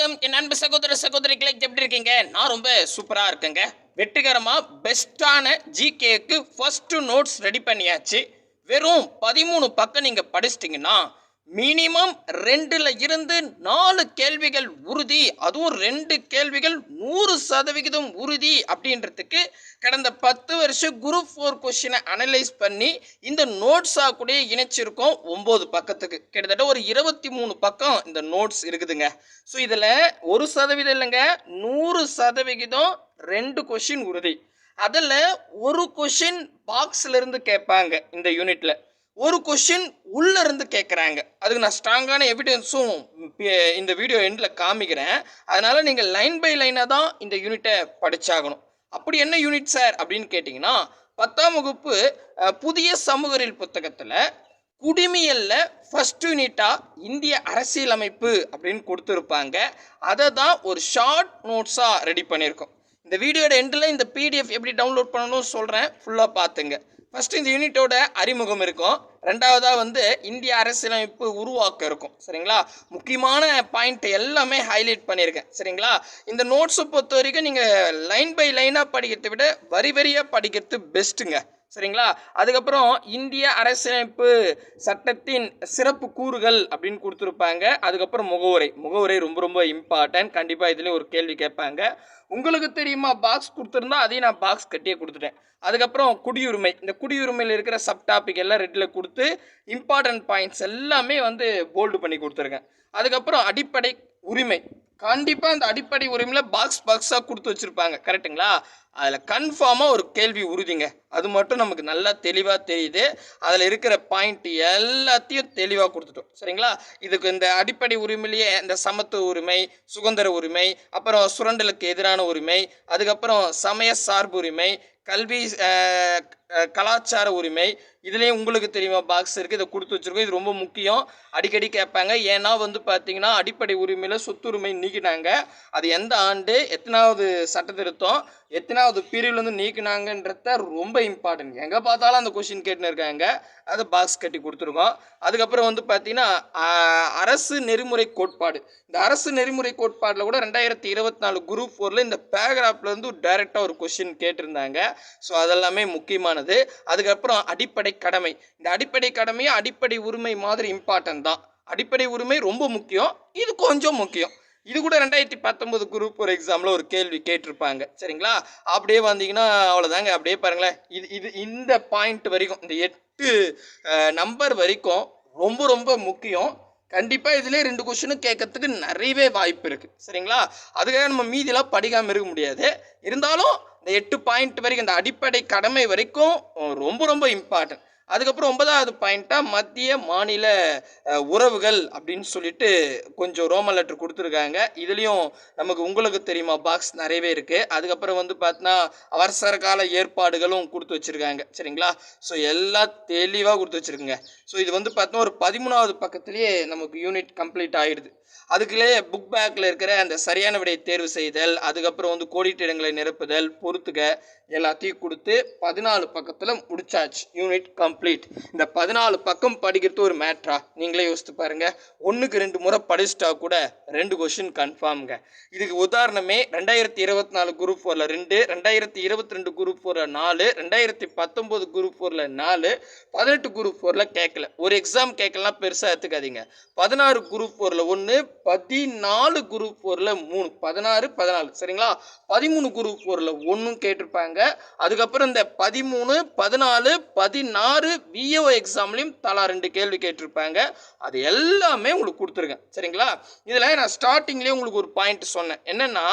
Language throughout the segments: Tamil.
வணக்கம். என் அன்பு சகோதர சகோதரிகளை எப்படி இருக்கீங்க? நான் ரொம்ப சூப்பராக இருக்கேங்க. வெற்றிகரமாக பெஸ்ட்டான ஜிகேக்கு ஃபஸ்ட்டு நோட்ஸ் ரெடி பண்ணியாச்சு. வெறும் பதிமூணு பக்கம் நீங்கள் படிச்சிட்டிங்கன்னா மினிமம் ரெண்டில் இருந்து நாலு கேள்விகள் உறுதி அதுவும் ரெண்டு கேள்விகள் நூறு சதவிகிதம் உறுதி அப்படின்றதுக்கு கடந்த பத்து வருஷம் குரூப் ஃபோர் கொஷினை அனலைஸ் பண்ணி இந்த நோட்ஸாக கூட இணைச்சிருக்கோம் ஒம்பது பக்கத்துக்கு. கிட்டத்தட்ட ஒரு இருபத்தி மூணு பக்கம் இந்த நோட்ஸ் இருக்குதுங்க. ஸோ இதில் ஒரு சதவீதம் இல்லைங்க நூறு சதவிகிதம் ரெண்டு கொஷின் உறுதி. அதில் ஒரு கொஷின் பாக்ஸ்லேருந்து கேட்பாங்க இந்த யூனிட்டில் ஒரு கொஷின் உள்ளே இருந்து கேட்குறாங்க அதுக்கு நான் ஸ்ட்ராங்கான எவிடன்ஸும் இந்த வீடியோ எண்டில் காமிக்கிறேன். அதனால் நீங்கள் லைன் பை லைனாக தான் இந்த யூனிட்டை படிச்சாகணும். அப்படி என்ன யூனிட் சார் அப்படின்னு கேட்டிங்கன்னா பத்தாம் வகுப்பு புதிய சமூகரில் புத்தகத்தில் குடிமியல்ல ஃபஸ்ட் யூனிட்டாக இந்திய அரசியலமைப்பு அப்படின்னு கொடுத்துருப்பாங்க. அதை தான் ஒரு ஷார்ட் நோட்ஸாக ரெடி பண்ணியிருக்கோம். இந்த வீடியோட எண்டில் இந்த பிடிஎஃப் எப்படி டவுன்லோட் பண்ணணும்னு சொல்கிறேன் ஃபுல்லாக பார்த்துங்க. ஃபஸ்ட்டு இந்த யூனிட்டோட அறிமுகம் இருக்கும். ரெண்டாவதாக வந்து இந்திய அரசியலமைப்பு உருவாக்கம் இருக்கும் சரிங்களா? முக்கியமான பாயிண்ட் எல்லாமே ஹைலைட் பண்ணியிருக்கேன் சரிங்களா? இந்த நோட்ஸை பொறுத்த வரைக்கும் நீங்கள் லைன் பை லைனாக படிக்கிறதை விட வரி வரியாக படிக்கிறது பெஸ்ட்டுங்க சரிங்களா? அதுக்கப்புறம் இந்திய அரசியலமைப்பு சட்டத்தின் சிறப்பு கூறுகள் அப்படின்னு கொடுத்துருப்பாங்க. அதுக்கப்புறம் முகவுரை. முகவுரை ரொம்ப ரொம்ப இம்பார்ட்டன்ட் கண்டிப்பாக இதுலேயும் ஒரு கேள்வி கேட்பாங்க. உங்களுக்கு தெரியுமா பாக்ஸ் கொடுத்துருந்தா அதையும் நான் பாக்ஸ் கட்டியே கொடுத்துட்டேன். அதுக்கப்புறம் குடியுரிமை. இந்த குடியுரிமையில் இருக்கிற சப் டாபிக் எல்லாம் ரெட்டில் கொடுத்து இம்பார்ட்டன்ட் பாயிண்ட்ஸ் எல்லாமே வந்து போல்டு பண்ணி கொடுத்துருக்கேன். அதுக்கப்புறம் அடிப்படை உரிமை. கண்டிப்பாக அந்த அடிப்படை உரிமையில் பாக்ஸ் பாக்ஸாக கொடுத்து வச்சுருப்பாங்க. கரெக்ட்டுங்களா அதில் கன்ஃபார்மாக ஒரு கேள்வி உறுதிங்க. அது மட்டும் நமக்கு நல்லா தெளிவாக தெரியுது. அதில் இருக்கிற பாயிண்ட் எல்லாத்தையும் தெளிவாக கொடுத்துட்டோம். சரிங்களா? இதுக்கு இந்த அடிப்படை உரிமையிலேயே இந்த சமத்துவ உரிமை சுதந்திர உரிமை அப்புறம் சுரண்டலுக்கு எதிரான உரிமை அதுக்கப்புறம் சமய சார்பு உரிமை கல்வி கலாச்சார உரிமை. இதுலேயும் உங்களுக்கு தெரியுமா? பாக்ஸ் இருக்குது இதை கொடுத்து வச்சுருக்கோம். இது ரொம்ப முக்கியம். அடிக்கடி கேட்பாங்க. ஏன்னா வந்து பார்த்தீங்கன்னா அடிப்படை உரிமையில் சொத்துரிமை நீக்கினாங்க. அது எந்த ஆண்டு? எத்தனாவது சட்ட திருத்தம் எத்தனாவது பிரிவுலேருந்து நீக்கினாங்கன்றத ரொம்ப இம்பார்ட்டன்ட் எங்கே பார்த்தாலும் அந்த கொஷின் கேட்டுன்னு இருக்காங்க அதை பாக்ஸ் கட்டி கொடுத்துருக்கோம். அதுக்கப்புறம் வந்து பார்த்தீங்கன்னா அரசு நெறிமுறை கோட்பாடு. இந்த அரசு நெறிமுறை கோட்பாடில் கூட ரெண்டாயிரத்தி இருபத்தி நாலு குரூப் ஃபோரில் இந்த பேராகிராஃப்லேருந்து டைரெக்டாக ஒரு கொஷின் கேட்டிருந்தாங்க. ஸோ அதெல்லாமே முக்கியமானது. அதுக்கப்புறம் அடிப்படை கடமை. இந்த அடிப்படை கடமையும் அடிப்படை உரிமை மாதிரி இம்பார்ட்டன்ட் தான். அடிப்படை உரிமை ரொம்ப முக்கியம். இது கொஞ்சம் முக்கியம். இது கூட ரெண்டாயிரத்தி பத்தொம்போது குரூப் ஒரு எக்ஸாமில் ஒரு கேள்வி கேட்டிருப்பாங்க. சரிங்களா? அப்படியே வந்தீங்கன்னா அவ்வளோதாங்க அப்படியே பாருங்களேன். இது இது இந்த பாயிண்ட் வரைக்கும் இந்த எட்டு நம்பர் வரைக்கும் ரொம்ப ரொம்ப முக்கியம். கண்டிப்பாக இதிலே ரெண்டு கொஷினும் கேட்கறதுக்கு நிறையவே வாய்ப்பு இருக்குது சரிங்களா? அதுக்காக நம்ம மீதிலாம் படிக்காமல் இருக்க முடியாது. இருந்தாலும் இந்த எட்டு பாயிண்ட் வரைக்கும் இந்த அடிப்படை கடமை வரைக்கும் ரொம்ப ரொம்ப இம்பார்ட்டன்ட் அதுக்கப்புறம் ஒன்பதாவது பாயிண்ட்டாக மத்திய மாநில உறவுகள் அப்படின்னு சொல்லிட்டு கொஞ்சம் ரோமன் லெட்டர் கொடுத்துருக்காங்க. இதுலேயும் நமக்கு உங்களுக்கு தெரியுமா? பாக்ஸ் நிறையவே இருக்குது அதுக்கப்புறம் வந்து பார்த்தீங்கன்னா அவசர கால ஏற்பாடுகளும் கொடுத்து வச்சுருக்காங்க. சரிங்களா? ஸோ எல்லாம் தெளிவாக கொடுத்து வச்சுருக்குங்க. ஸோ இது வந்து பார்த்தோன்னா ஒரு பதிமூணாவது பக்கத்துலேயே நமக்கு யூனிட் கம்ப்ளீட் ஆகிடுது அதுக்குள்ளே புக் பேக்கில் இருக்கிற அந்த சரியான விடையை தேர்வு செய்தல் அதுக்கப்புறம் வந்து கோடிட்டு இடங்களை நிரப்புதல் பொறுத்துக எல்லாத்தையும் கொடுத்து பதினாலு பக்கத்தில் முடிச்சாச்சு. யூனிட் கம்ப்ளீட் இந்த பதினாலு பக்கம் படிக்கிறது ஒரு மேட்ரா நீங்களே யோசித்து பாருங்க. ஒன்றுக்கு ரெண்டு முறை படிச்சிட்டா கூட ரெண்டு கொஷின் கன்ஃபார்ம்ங்க இதுக்கு உதாரணமே ரெண்டாயிரத்தி இருபத்தி நாலு குரூப் ஃபோரில் ரெண்டு ரெண்டாயிரத்தி இருபத்தி ரெண்டு குரூப் ஃபோரில் நாலு ரெண்டாயிரத்தி பத்தொம்போது குரூப் ஃபோரில் நாலு பதினெட்டு குரூப் ஃபோரில் கேட்கல ஒரு எக்ஸாம் கேட்கலாம் பெருசாக எடுத்துக்காதீங்க. பதினாறு குரூப் ஃபோரில் ஒன்று பதினாலு குரூப் ஃபோரில் மூணு பதினாறு பதினாலு. சரிங்களா? பதிமூணு குரூப் ஃபோரில் ஒன்றும் கேட்டிருப்பாங்க. அதுக்கப்புறம் இந்த பதிமூணு பதினாலு பதினாறு விஏஓ எக்ஸாம்லேயும் தலா ரெண்டு கேள்வி கேட்டிருப்பாங்க. அது எல்லாமே உங்களுக்கு கொடுத்துருக்கேன் சரிங்களா? இதில் நான் ஸ்டார்டிங்லேயே உங்களுக்கு ஒரு பாயிண்ட் சொன்னேன். என்னென்னா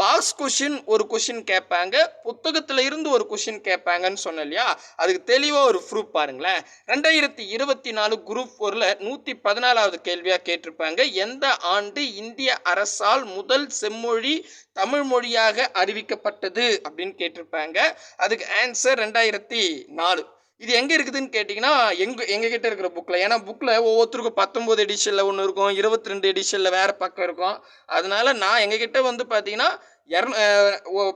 பாக்ஸ் கொஷின் ஒரு கொஷின் கேட்பாங்க புத்தகத்தில் இருந்து ஒரு கொஷின் கேட்பாங்கன்னு சொன்னேன் இல்லையா? அதுக்கு தெளிவாக ஒரு ப்ரூஃப் பாருங்களேன். ரெண்டாயிரத்தி இருபத்தி நாலு குரூப் ஃபோரில் நூற்றி பதினாலாவது கேள்வியாக கேட்டிருப்பாங்க. எந்த ஆண்டு இந்திய அரசால் முதல் செம்மொழி தமிழ் மொழியாக அறிவிக்கப்பட்டது அப்படின்னு கேட்டிருப்பாங்க. அதுக்கு ஆன்சர் ரெண்டாயிரத்தி நாலு. இது எங்கே இருக்குதுன்னு கேட்டிங்கன்னா எங்க எங்ககிட்ட இருக்கிற புக்கில் ஏன்னா புக்கில் ஒவ்வொருத்தருக்கும் பத்தொம்போது எடிஷனில் ஒன்று இருக்கும் இருபத்தி ரெண்டு எடிஷனில் வேறு பக்கம் இருக்கும். அதனால நான் எங்ககிட்ட வந்து பார்த்தீங்கன்னா இரநூ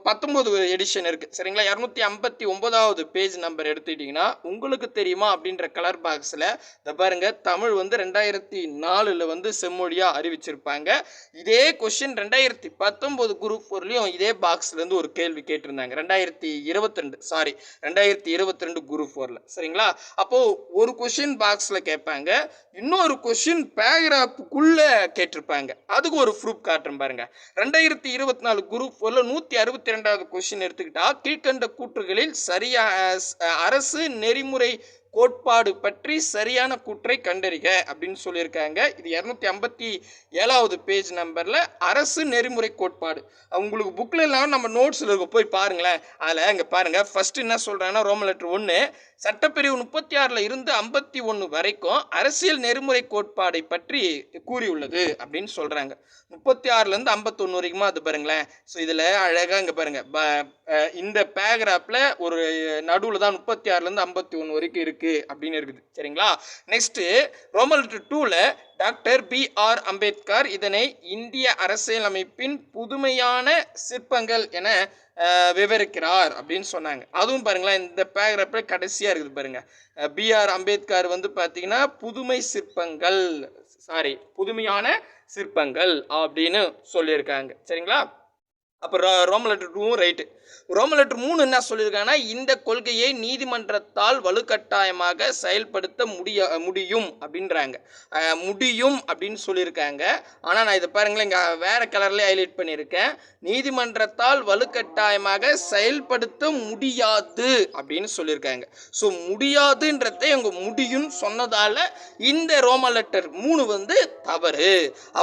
பத்தொம்போது எடிஷன் இருக்குது சரிங்களா? இரநூத்தி ஐம்பத்தி ஒன்பதாவது பேஜ் நம்பர் எடுத்துக்கிட்டிங்கன்னா உங்களுக்கு தெரியுமா அப்படின்ற கலர் பாக்ஸில் இந்த பாருங்கள் தமிழ் வந்து ரெண்டாயிரத்தி நாலில் வந்து செம்மொழியாக அறிவிச்சிருப்பாங்க. இதே கொஷின் ரெண்டாயிரத்தி பத்தொம்போது குரூப் ஃபோர்லேயும் இதே பாக்ஸ்லேருந்து ஒரு கேள்வி கேட்டிருந்தாங்க. ரெண்டாயிரத்தி இருபத்தி ரெண்டு சாரி ரெண்டாயிரத்தி இருபத்தி ரெண்டு குரூப் ஃபோரில் சரிங்களா? அப்போது ஒரு கொஷின் பாக்ஸில் கேட்பாங்க இன்னொரு கொஷின் பேராப்புக்குள்ளே கேட்டிருப்பாங்க. அதுக்கு ஒரு ப்ரூஃப் காட்டுறேன் பாருங்க. ரெண்டாயிரத்தி இருபத்தி நாலு குரூப் ஃபோரில் நூற்றி அறுபத்தி ரெண்டாவது கொஷின் எடுத்துக்கிட்டா கீழ்கண்ட கூற்றுகளில் சரியா அஹ், அரசு நெறிமுறை கோட்பாடு பற்றி சரியான கூற்றை கண்டறிக அப்படின்னு சொல்லியிருக்காங்க. இது இரநூத்தி ஐம்பத்தி ஏழாவது பேஜ் நம்பரில் அரசு நெறிமுறை கோட்பாடு. அவங்களுக்கு புக்கில் இல்லாமல் நம்ம நோட்ஸில் இருக்க. போய் பாருங்களேன். அதில் இங்கே பாருங்கள் ஃபஸ்ட்டு என்ன சொல்கிறாங்கன்னா ரோமன் லெட்டர் ஒன்று சட்டப்பிரிவு முப்பத்தி ஆறில் இருந்து ஐம்பத்தி ஒன்று வரைக்கும் அரசியல் நெறிமுறை கோட்பாடை பற்றி கூறியுள்ளது அப்படின்னு சொல்கிறாங்க முப்பத்தி ஆறுலேருந்து ஐம்பத்தொன்று வரைக்குமா? அது பாருங்களேன். ஸோ இதில் அழகாக இங்கே பாருங்கள் ப இந்த பேராகிராஃபில் ஒரு நடுவில் தான் முப்பத்தி ஆறுலேருந்து ஐம்பத்தி ஒன்று வரைக்கும் இருக்குது அப்படின்னு இருக்குது. சரிங்களா? நெக்ஸ்ட்டு ரோமல் டூவில் டாக்டர் பி ஆர் அம்பேத்கர் இதனை இந்திய அரசியலமைப்பின் புதுமையான சிற்பங்கள் என விவரிக்கிறார் அப்படின்னு சொன்னாங்க. அதுவும் பாருங்களேன் இந்த பேராகிராஃபில் கடைசியாக இருக்குது பாருங்கள் பி ஆர் அம்பேத்கர் வந்து பார்த்தீங்கன்னா புதுமை சிற்பங்கள் சாரி புதுமையான சிற்பங்கள் அப்படின்னு சொல்லியிருக்காங்க. சரிங்களா? அப்புறம் ரோம லெட்டர் டூவும் ரைட்டு ரோம லெட்டர் மூணு என்ன சொல்லியிருக்காங்கன்னா இந்த கொள்கையை நீதிமன்றத்தால் வலுக்கட்டாயமாக செயல்படுத்த முடிய முடியும் அப்படின்றாங்க. முடியும் அப்படின்னு சொல்லியிருக்காங்க. ஆனால் நான் இதை பாருங்களேன் இங்கே வேறு கலர்லேயே ஹைலைட் பண்ணியிருக்கேன். நீதிமன்றத்தால் வலுக்கட்டாயமாக செயல்படுத்த முடியாது அப்படின்னு சொல்லியிருக்காங்க. ஸோ முடியாதுன்றதை இவங்க முடியும்னு சொன்னதால் இந்த ரோம லெட்டர் மூணு வந்து தவறு.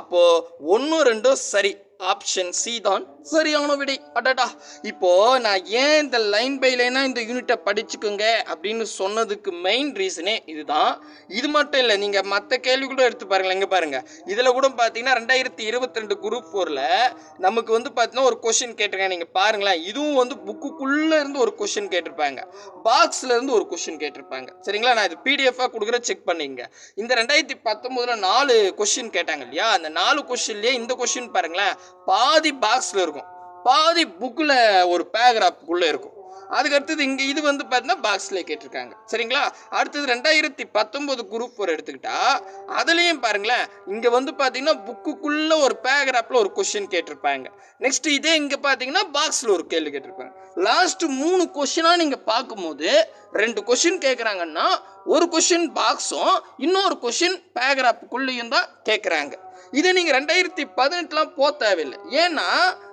அப்போது ஒன்றும் ரெண்டும் சரி. ஆப்ஷன் சி தான். சரியான விடை. அடடா. இப்போ நான் ஏன் இந்த லைன் பை லைனாக இந்த யூனிட்டை படிச்சுக்கோங்க அப்படின்னு சொன்னதுக்கு மெயின் ரீசனே இதுதான். இது மட்டும் இல்லை நீங்க மற்ற கேள்வி கூட எடுத்து பாருங்களேன். இங்க பாருங்க. இதுல கூட பார்த்தீங்கன்னா ரெண்டாயிரத்தி இருபத்தி ரெண்டு குரூப் ஃபோர்ல நமக்கு வந்து பார்த்தீங்கன்னா ஒரு கொஷின் கேட்டிருக்காங்க. நீங்க பாருங்களேன். இதுவும் வந்து புக்குக்குள்ள இருந்து ஒரு கொஷின் கேட்டிருப்பாங்க. பாக்ஸ்ல இருந்து ஒரு கொஷின் கேட்டிருப்பாங்க. சரிங்களா? நான் இது பிடிஎஃபாக கொடுக்குற செக் பண்ணிங்க இந்த ரெண்டாயிரத்தி பத்தொம்போதுல நாலு கொஷின் கேட்டாங்க இல்லையா? அந்த நாலு கொஷின்லேயே இந்த கொஷின் பாருங்களேன். பாதி பாக்ஸில் இருக்கும். பாதி புக்கில் ஒரு பேராகிராஃபுக்குள்ளே இருக்கும். அதுக்கு அடுத்தது இங்கே இது வந்து பார்த்தீங்கன்னா பாக்ஸில் கேட்டிருக்காங்க. சரிங்களா? அடுத்தது ரெண்டாயிரத்தி பத்தொம்போது குரூப் ஒரு எடுத்துக்கிட்டா அதுலேயும் பாருங்களேன் இங்கே வந்து பார்த்தீங்கன்னா புக்குக்குள்ளே ஒரு பேராகிராஃபில் ஒரு கொஷின் கேட்டிருப்பாங்க. நெக்ஸ்ட் இதே இங்கே பார்த்தீங்கன்னா பாக்ஸில் ஒரு கேள்வி கேட்டிருப்பாங்க. லாஸ்ட்டு மூணு கொஷினாக நீங்கள் பார்க்கும்போது ரெண்டு கொஷின் கேட்குறாங்கன்னா ஒரு கொஷின் பாக்ஸும் இன்னொரு கொஷின் பேராகிராஃபுக்குள்ளேயும் தான் கேட்குறாங்க இதை நீங்கள் ரெண்டாயிரத்தி பதினெட்டுலாம் போக தேவையில்லை. ஏன்னா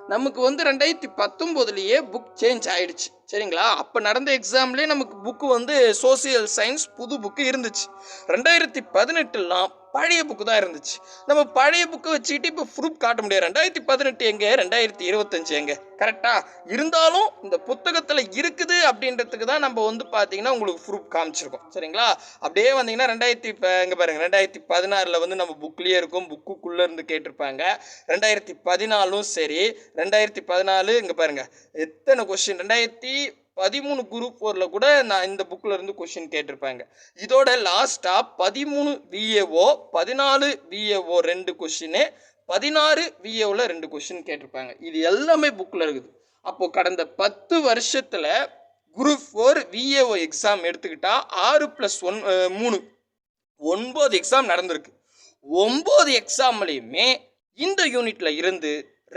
நமக்கு வந்து ரெண்டாயிரத்தி பத்தொம்போதுலேயே புக் சேஞ்ச் ஆயிடுச்சு. சரிங்களா? அப்போ நடந்த எக்ஸாம்லேயே நமக்கு புக்கு வந்து சோசியல் சயின்ஸ் புது புக்கு இருந்துச்சு. ரெண்டாயிரத்தி பதினெட்டுலாம் பழைய புக்கு தான் இருந்துச்சு. நம்ம பழைய புக்கை வச்சுக்கிட்டு இப்போ ப்ரூஃப் காட்ட முடியாது. ரெண்டாயிரத்தி பதினெட்டு எங்கே? ரெண்டாயிரத்தி இருபத்தஞ்சு எங்கே? கரெக்டா இருந்தாலும் இந்த புத்தகத்தில் இருக்குது அப்படின்றதுக்கு தான் நம்ம வந்து பார்த்தீங்கன்னா உங்களுக்கு ப்ரூஃப் காமிச்சிருக்கோம். சரிங்களா? அப்படியே வந்தீங்கன்னா ரெண்டாயிரத்தி இப்போ இங்கே பாருங்க. ரெண்டாயிரத்தி பதினாறில் வந்து நம்ம புக்லேயே இருக்கும். புக்குக்குள்ளே இருந்து கேட்டிருப்பாங்க. ரெண்டாயிரத்தி பதினாலும் சரி. ரெண்டாயிரத்தி பதினாலு இங்கே பாருங்க. எத்தனை கொஸ்டின் ரெண்டாயிரத்தி பதிமூணு குரூப் ஃபோரில் கூட நான் இந்த புக்கில் இருந்து கொஷின் கேட்டிருப்பாங்க. இதோட லாஸ்ட்டாக பதிமூணு விஏஓ பதினாலு விஏஓ ரெண்டு கொஷினு பதினாறு விஏஓவில் ரெண்டு கொஷின் கேட்டிருப்பாங்க. இது எல்லாமே புக்கில் இருக்குது. அப்போது கடந்த பத்து வருஷத்தில் குரூப் ஃபோர் விஏஓ எக்ஸாம் எடுத்துக்கிட்டால் ஆறு ப்ளஸ் ஒன் மூணு. ஒன்பது எக்ஸாம் நடந்திருக்கு. ஒம்பது எக்ஸாம்லேயுமே இந்த யூனிட்டில் இருந்து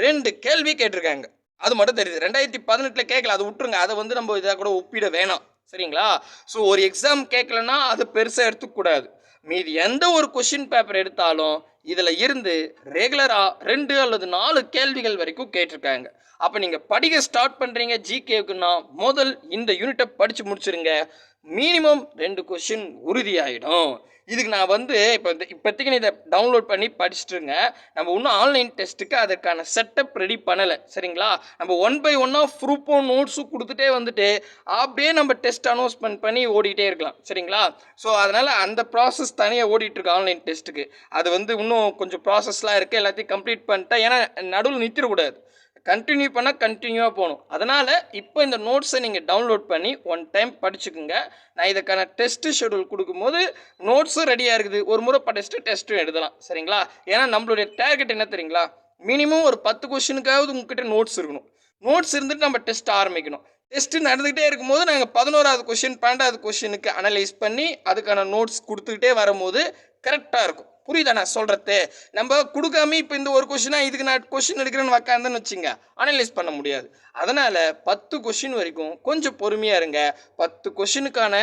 ரெண்டு கேள்வி கேட்டிருக்காங்க. அது மட்டும் தெரியுது. ரெண்டாயிரத்தி பதினெட்டில் கேட்கல அதை விட்டுருங்க. அதை வந்து நம்ம இதாக கூட ஒப்பிட வேணாம். சரிங்களா? ஸோ ஒரு எக்ஸாம் கேட்கலன்னா அது பெருசாக எடுத்துக்கூடாது மீதி எந்த ஒரு கொஷின் பேப்பர் எடுத்தாலும் இதில் இருந்து ரெகுலராக ரெண்டு அல்லது நாலு கேள்விகள் வரைக்கும் கேட்டிருக்காங்க. அப்போ நீங்கள் படிக்க ஸ்டார்ட் பண்ணுறீங்க ஜிகேக்குன்னா முதல் இந்த யூனிட்டை படித்து முடிச்சுருங்க. மினிமம் ரெண்டு கொஷின் உறுதியாயிடும். இதுக்கு நான் வந்து இப்போ இப்போதைக்கு நீ இதை டவுன்லோட் பண்ணி படிச்சுட்டுருங்க. நம்ம இன்னும் ஆன்லைன் டெஸ்ட்டுக்கு அதற்கான செட்டப் ரெடி பண்ணலை. சரிங்களா? நம்ம ஒன் பை ஒன்னாக ப்ரூப்போ நோட்ஸும் கொடுத்துட்டே வந்துட்டு அப்படியே நம்ம டெஸ்ட் அனௌன்ஸ்மெண்ட் பண்ணி ஓடிட்டே இருக்கலாம். சரிங்களா? ஸோ அதனால் அந்த ப்ராசஸ் தனியாக ஓடிட்டுருக்கு ஆன்லைன் டெஸ்ட்டுக்கு அது வந்து இன்னும் கொஞ்சம் ப்ராசஸ்லாம் இருக்குது எல்லாத்தையும் கம்ப்ளீட் பண்ணிட்டேன் ஏன்னா நடுவில் நிறுத்திடக்கூடாது கண்டினியூ பண்ணால் கண்டினியூவாக போகணும். அதனால் இப்போ இந்த நோட்ஸை நீங்கள் டவுன்லோட் பண்ணி ஒன் டைம் படிச்சுக்குங்க. நான் இதுக்கான டெஸ்ட்டு ஷெடியூல் கொடுக்கும்போது நோட்ஸும் ரெடியாக இருக்குது. ஒரு முறை படிச்சுட்டு டெஸ்ட்டும் எழுதலாம். சரிங்களா? ஏன்னா நம்மளுடைய டார்கெட் என்ன தெரியுங்களா? மினிமம் ஒரு பத்து கொஷினுக்காவது உங்ககிட்ட நோட்ஸ் இருக்கணும். நோட்ஸ் இருந்துட்டு நம்ம டெஸ்ட் ஆரம்பிக்கணும். டெஸ்ட் நடந்துகிட்டே இருக்கும்போது நாங்கள் பதினோராவது கொஷின் பன்னெண்டாவது கொஷினுக்கு அனலைஸ் பண்ணி அதுக்கான நோட்ஸ் கொடுத்துக்கிட்டே வரும்போது கரெக்டாக இருக்கும். புரியுதா நான் சொல்கிறது நம்ம கொடுக்காம இப்போ இந்த ஒரு கொஷினா இதுக்கு நான் கொஷின் எடுக்கிறேன்னு உக்காந்துன்னு வச்சுங்க அனலைஸ் பண்ண முடியாது. அதனால் பத்து கொஷின் வரைக்கும் கொஞ்சம் பொறுமையாக இருங்க. பத்து கொஷினுக்கான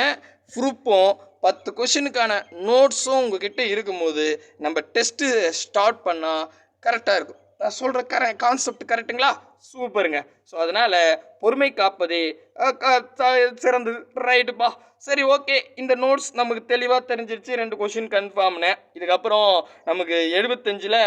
ப்ரூப்பும் பத்து கொஷினுக்கான நோட்ஸும் உங்ககிட்ட இருக்கும்போது நம்ம டெஸ்ட்டு ஸ்டார்ட் பண்ணால் கரெக்டாக இருக்கும். நான் சொல்கிற கர கான்செப்ட் கரெக்டுங்களா சூப்பருங்க. ஸோ அதனால் பொறுமை காப்பதே சிறந்தது. ரைட்டுப்பா சரி ஓகே இந்த நோட்ஸ் நமக்கு தெளிவாக தெரிஞ்சிருச்சு. ரெண்டு கொஷின் கன்ஃபார்ம்னு இதுக்கப்புறம் நமக்கு எழுபத்தஞ்சில்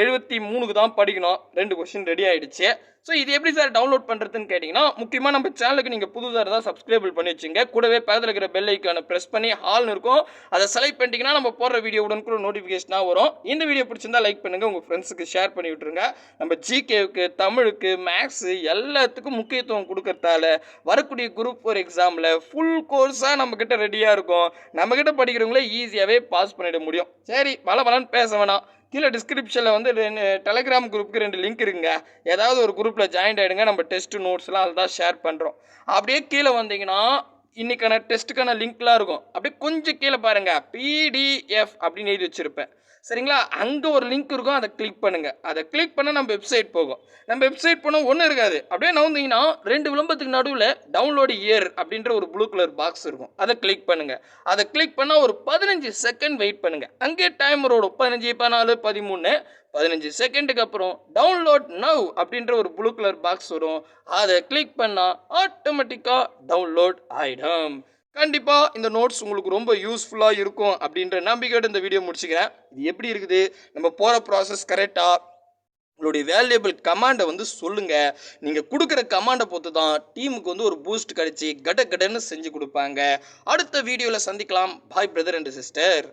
எழுபத்தி மூணுக்கு தான் படிக்கணும். ரெண்டு கொஷின் ரெடி ஆகிடுச்சு ஸோ இது எப்படி சார் டவுன்லோட் பண்ணுறதுன்னு கேட்டிங்கன்னா முக்கியமாக நம்ம சேனலுக்கு நீங்கள் புதுசாக இருந்தால் சப்ஸ்கிரைபிள் பண்ணி வச்சுங்க. கூடவே பக்கத்தில் இருக்கிற பெல் ஐக்கானை ப்ரெஸ் பண்ணி ஹால்னு இருக்கும். அதை செலக்ட் பண்ணிட்டீங்கன்னா நம்ம போடுற வீடியோ உடனுக்குள்ள நோட்டிஃபிகேஷனாக வரும். இந்த வீடியோ பிடிச்சிருந்தா லைக் பண்ணுங்கள் உங்கள் ஃப்ரெண்ட்ஸுக்கு ஷேர் பண்ணி விட்டுருங்க. நம்ம ஜிகேவுக்கு தமிழுக்கு மேக்ஸு எல்லாத்துக்கும் முக்கியத்துவம் கொடுக்கறதால வரக்கூடிய குரூப் ஃபோர் எக்ஸாமில் ஃபுல் கோர்ஸாக நம்மக்கிட்ட ரெடியாக இருக்கும். நம்மக்கிட்ட படிக்கிறவங்களே ஈஸியாகவே பாஸ் பண்ணிட முடியும். சரி பல பலன்னு பேச வேணாம். கீழே டிஸ்கிரிப்ஷனில் வந்து ரெண்டு டெலகிராம் குரூப்புக்கு ரெண்டு லிங்க் இருக்குங்க. ஏதாவது ஒரு குரூப்பில் ஜாயின் ஆகிடுங்க நம்ம டெஸ்ட் நோட்ஸ்லாம் அதில் தான் ஷேர் பண்ணுறோம் அப்படியே கீழே வந்தீங்கன்னா இன்றைக்கான டெஸ்ட்டுக்கான லிங்க்லாம் இருக்கும். அப்படியே கொஞ்சம் கீழே பாருங்கள் பிடிஎஃப் அப்படின்னு எழுதி வச்சுருப்பேன். சரிங்களா? அங்கே ஒரு லிங்க் இருக்கும். அதை கிளிக் பண்ணுங்கள் அதை கிளிக் பண்ணால் நம்ம வெப்சைட் போகும். நம்ம வெப்சைட் போனால் ஒன்றும் இருக்காது. அப்படியே நவுந்தீங்கன்னா ரெண்டு விளம்பரத்துக்கு நடுவில் டவுன்லோடு இயர் அப்படின்ற ஒரு ப்ளூ கலர் பாக்ஸ் இருக்கும். அதை கிளிக் பண்ணுங்கள் அதை கிளிக் பண்ணால் ஒரு பதினஞ்சு செகண்ட் வெயிட் பண்ணுங்கள் அங்கே டைம் ஓடும். பதினஞ்சு பதினாலு பதிமூணு பதினஞ்சு செகண்டுக்கு அப்புறம் டவுன்லோட் நவ் அப்படின்ற ஒரு ப்ளூ கலர் பாக்ஸ் வரும். அதை கிளிக் பண்ணால் ஆட்டோமேட்டிக்காக டவுன்லோட் ஆகிடும் கண்டிப்பாக இந்த நோட்ஸ் உங்களுக்கு ரொம்ப யூஸ்ஃபுல்லாக இருக்கும் அப்படின்ற நம்பிக்கையோட இந்த வீடியோ முடிச்சுக்கிறேன். இது எப்படி இருக்குது? நம்ம போகிற ப்ராசஸ் கரெக்டாக உங்களுடைய வேல்யூபிள் கமாண்டை வந்து சொல்லுங்கள் நீங்கள் கொடுக்குற கமாண்டை பொறுத்து தான் டீமுக்கு வந்து ஒரு பூஸ்ட் கிடச்சி கட கடன்னு செஞ்சு கொடுப்பாங்க. அடுத்த வீடியோவில் சந்திக்கலாம். பாய் பிரதர் அண்ட் சிஸ்டர்